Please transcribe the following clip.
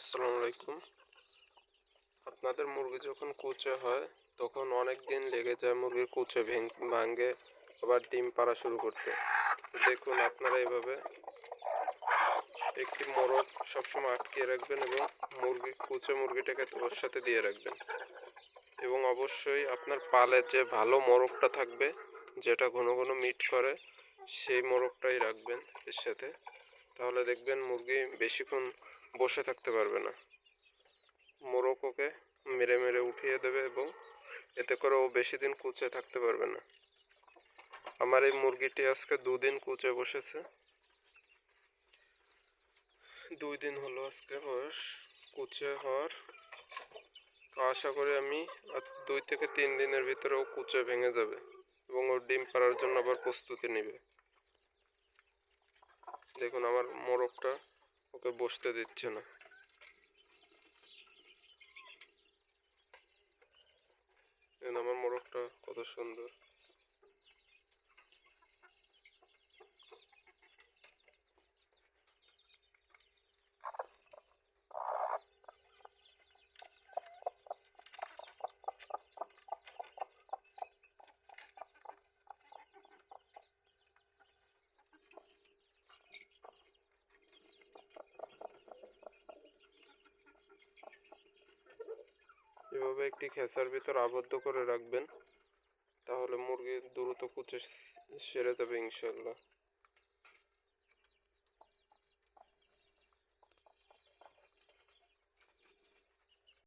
আসসালামু আলাইকুম। আপনাদের মুরগি যখন কুচে হয়, তখন অনেক দিন লেগে যায় মুরগির কুচে ভেঙ- ভাঙে, আবার ডিম পাড়া শুরু করতে। দেখুন আপনারা এভাবে একটি মোরগ সবসময় আটকিয়ে রাখবেন এবং মুরগি, কুচে মুরগিটাকে ওর সাথে দিয়ে রাখবেন। এবং অবশ্যই আপনার পালের যে ভালো মোরগটা থাকবে, যেটা ঘন ঘন মিট করে, সেই মোরগটাই রাখবেন এর সাথে। তাহলে দেখবেন মুরগি বেশিক্ষণ বসে থাকতে পারবে না। মোরগ ওকে মেরে মেরে উঠিয়ে দেবে এবং এতে করে ও বেশি দিন কুচে থাকতে পারবে না। আমার এই মুরগিটি আজকে দুদিন কুচে বসেছে। দুই দিন হলো আজকে বয়স। কুচে হওয়ার তো আশা করি আমি দুই থেকে তিন দিনের ভিতরে ও কুচে ভেঙে যাবে এবং ওর ডিম পাড়ার জন্য আবার প্রস্তুতি নেবে। দেখুন আমার মোরগটা ওকে বসতে দিচ্ছে না। আমার মোরগটা কত সুন্দর। এভাবে একটি খেসার ভিতর আবদ্ধ করে রাখবেন তাহলে মুরগি দ্রুত কুচে সেরে যাবে ইনশাল্লাহ